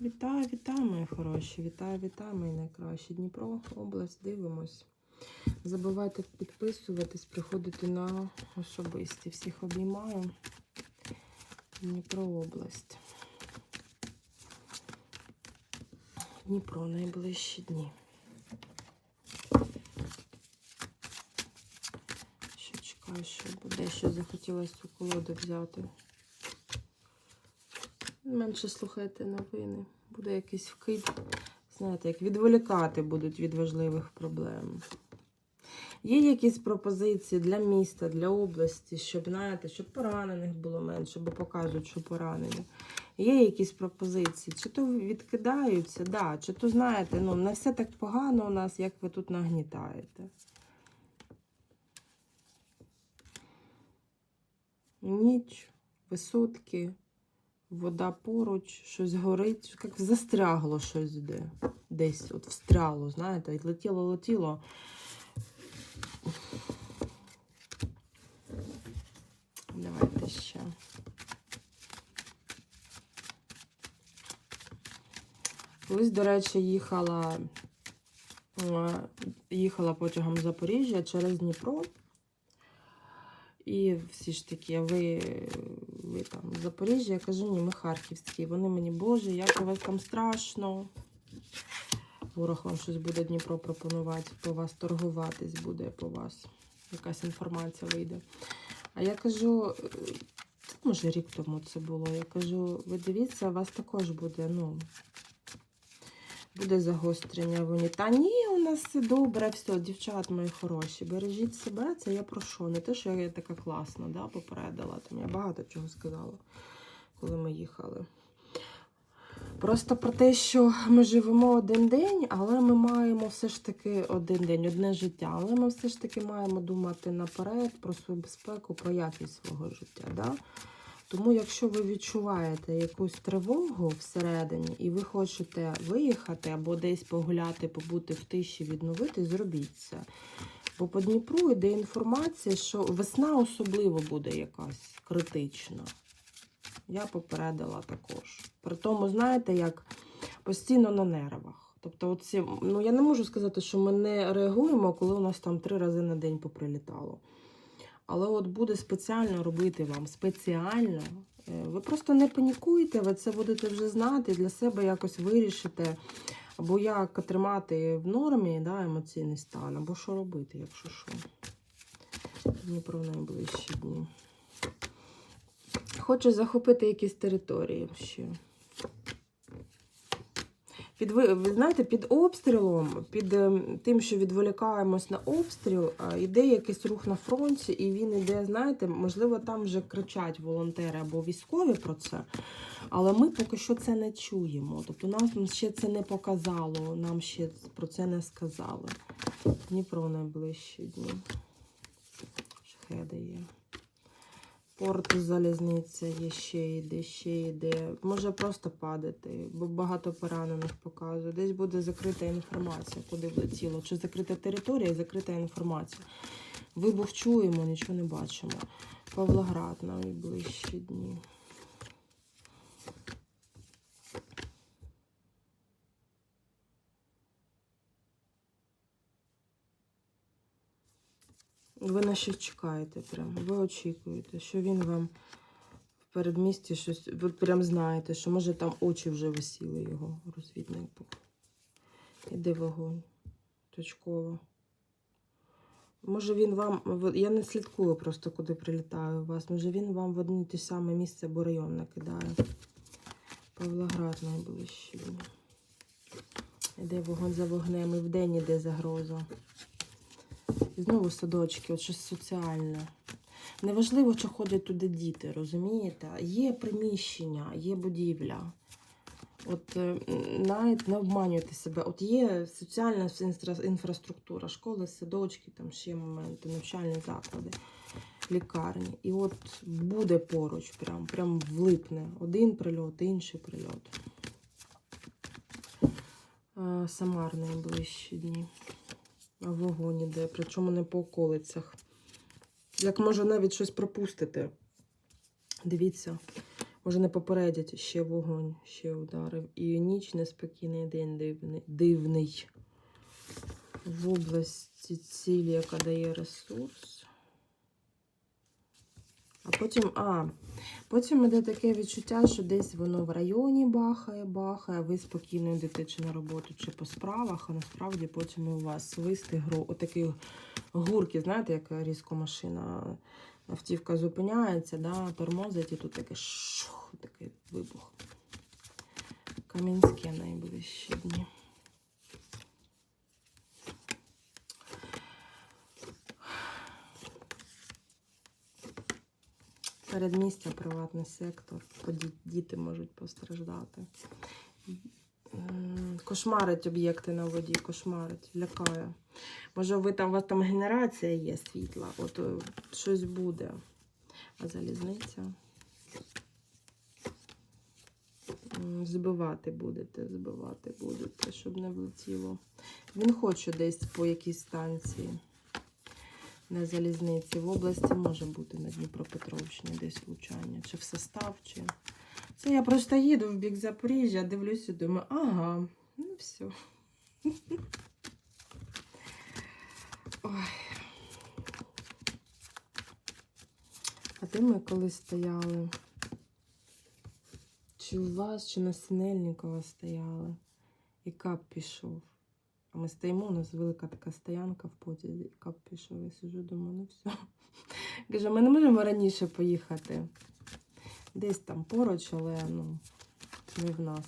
Вітаю, вітаю, мої хороші. Вітаю, вітаю, мої найкращі. Дніпро, область, дивимось. Забувайте підписуватись, приходити на особисті. Всіх обіймаю. Дніпро область. Дніпро найближчі дні. Що чекаю, що буде, що захотілося цю колоду взяти. Менше слухайте новини. Буде якийсь вкид. Знаєте, як відволікати будуть від важливих проблем. Є якісь пропозиції для міста, для області, щоб, знаєте, щоб поранених було менше, бо показують, що поранені. Є якісь пропозиції, чи то відкидаються, да, чи то, знаєте, ну, не все так погано у нас, як ви тут нагнітаєте. Ніч, висотки вода поруч, щось горить, як застрягло щось де. Десь от встряло, знаєте, летіло, летіло. Давайте ще. Колись, до речі, їхала, е, їхала потягом Запоріжжя через Дніпро. І всі ж такі, ви, ви там з Запоріжжя, я кажу, ні, ми харківські. Вони мені, Боже, як у вас там страшно. Ворог вам щось буде Дніпро пропонувати, по вас торгуватись буде по вас. Якась інформація вийде. А я кажу, може рік тому це було. Я кажу, ви дивіться, у вас також буде, ну, буде загострення вони. Та ні, у нас все добре, все, дівчат мої хороші. Бережіть себе, це я про що? Не те, що я така класна, да, попередила. Там я багато чого сказала, коли ми їхали. Просто про те, що ми живемо один день, але ми маємо все ж таки один день, одне життя. Але ми все ж таки маємо думати наперед про свою безпеку, про якість свого життя. Да? Тому, якщо ви відчуваєте якусь тривогу всередині, і ви хочете виїхати або десь погуляти, побути в тиші, відновити, зробіть це. Бо по Дніпру йде інформація, що весна особливо буде якась критична. Я попередила також. При тому, знаєте, як постійно на нервах. Тобто, оці, ну я не можу сказати, що ми не реагуємо, коли у нас там три рази на день поприлітало. Але от буде спеціально робити вам спеціально. Е, Ви просто не панікуйте, ви це будете вже знати, для себе якось вирішите, або як тримати в нормі да, емоційний стан, або що робити, якщо що. Дніпро найближчі дні. Хочу захопити якісь території ще. Під, ви, знаєте, під обстрілом, під ем, тим, що відволікаємось на обстріл, йде якийсь рух на фронті, і він йде, знаєте, можливо, там вже кричать волонтери або військові про це, але ми поки що це не чуємо. Тобто нам ще це не показало, нам ще про це не сказали. Дніпро найближчі дні. Шхеди є. Порт залізниця є ще йде, ще йде. Може просто падати, бо багато поранених показує. Десь буде закрита інформація, куди влетіло. Чи закрита територія, закрита інформація. Вибух чуємо, нічого не бачимо. Павлоград найближчі дні. Ви на щось чекаєте прямо. Ви очікуєте, що він вам в передмісті щось. Ви прям знаєте, що може там очі вже висіли його розвіднику. Іде вогонь. Точково. Може він вам. Я не слідкую просто, куди прилітаю у вас. Може він вам в одне те саме місце або район накидає. Павлоград найближчі. дні. Іде вогонь за вогнем, і вдень іде загроза. І знову садочки, от щось соціальне. Неважливо, чи ходять туди діти, розумієте? Є приміщення, є будівля. От е, навіть не обманюйте себе. От є соціальна інфраструктура, школи, садочки, там ще моменти, навчальні заклади, лікарні. І от буде поруч, прям, прям влипне. Один прильот, інший прильот. Е, Самар найближчі дні. Вогонь іде, причому не по околицях. Як може навіть щось пропустити. Дивіться, Може, не попередять ще вогонь, ще ударив. І ніч неспокійний день дивний. дивний. В області цілі, яка дає ресурс. А потім, а, потім іде таке відчуття, що десь воно в районі бахає, бахає, ви спокійно йдете чи на роботу, чи по справах, а насправді потім у вас свисти, гро, отакі гурки, знаєте, як різко машина, автівка зупиняється, да, тормозить, і тут таке шух, такий вибух. Кам'янське найближчі дні. Передмістя, приватний сектор, діти можуть постраждати. Кошмарить об'єкти на воді, кошмарить, лякає. Може, ви там, у вас там генерація є світла, от е, щось буде. А залізниця. Збивати будете, збивати будете, щоб не влетіло. Він хоче десь по якійсь станції на залізниці. В області може бути на Дніпропетровщині десь влучання, чи в состав, чи. Це я просто їду в бік Запоріжжя, дивлюся, і думаю, ага, ну все. Ой. А де ми колись стояли? Чи у вас, чи на Синельникова стояли? І кап пішов. Ми стоїмо, у нас велика така стоянка в потязі, кап пішов. Я сижу, думаю, ну все. Каже, ми не можемо раніше поїхати. Десь там поруч, але ну, не в нас.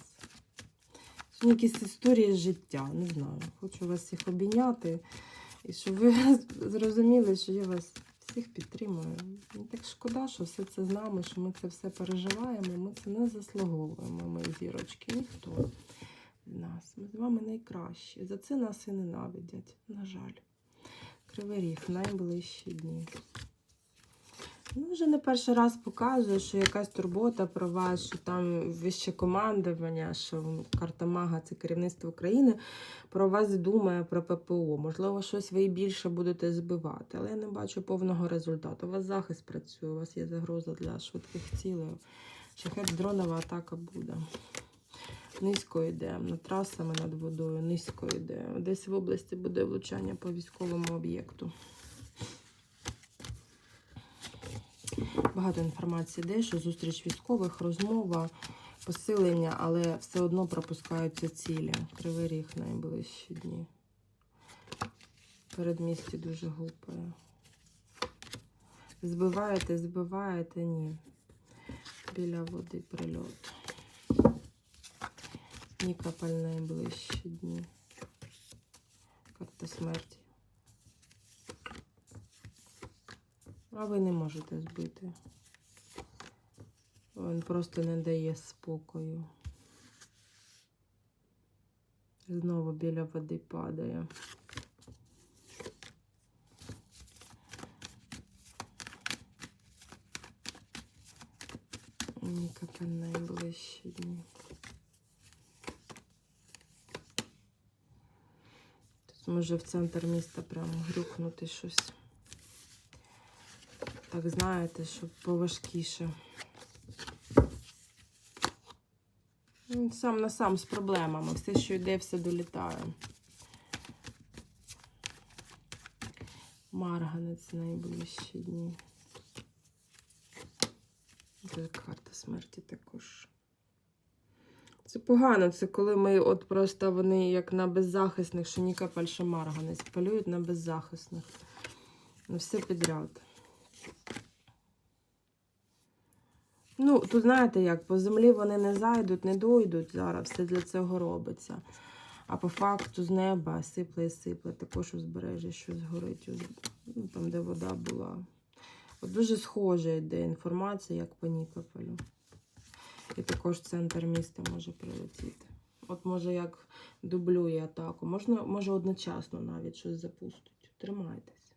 Сьогодні якісь історії життя, не знаю. Хочу вас всіх обійняти. І щоб ви зрозуміли, що я вас всіх підтримую. Мені так шкода, що все це з нами, що ми це все переживаємо. Ми це не заслуговуємо, мої зірочки. Ніхто нас. Ми з вами найкращі. За це нас і ненавидять. На жаль. Кривий ріг, найближчі дні. Ну, вже не перший раз показує, що якась турбота про вас, що там вище командування, що карта Мага це керівництво України, про вас думає про ППО. Можливо, щось ви більше будете збивати, але я не бачу повного результату. У вас захист працює, у вас є загроза для швидких цілей. Шахет дронова атака буде. Низько йде, над трасами над водою, низько йде. Десь в області буде влучання по військовому об'єкту. Багато інформації йде, що зустріч військових, розмова, посилення, але все одно пропускаються цілі. Кривий ріг найближчі дні. Передмісті дуже гупає. Збиваєте, збиваєте, ні. Біля води прильот. Нікопаль найближчі дні. Карта смерті. А ви не можете збити. Він просто не дає спокою. Знову біля води падає. Нікопаль найближчі дні. Може в центр міста прямо грюкнути щось. Так, знаєте, щоб поважкіше. Ну, Сам на сам з проблемами. Все, що йде, все долітає. Марганець найближчі дні. Це карта смерті також. Це погано, це коли ми от просто вони як на беззахисних, що ні капель, що марганець, полюють на беззахисних. На все підряд. Ну, тут знаєте як, по землі вони не зайдуть, не дойдуть зараз, все для цього робиться. А по факту з неба сипле і сипле, також узбережжя щось горить, ну, там, де вода була. От дуже схожа йде інформація, як по Нікополю. І також центр міста може прилетіти. От може як дублює атаку. Можна, може одночасно навіть щось запустить. Тримайтесь.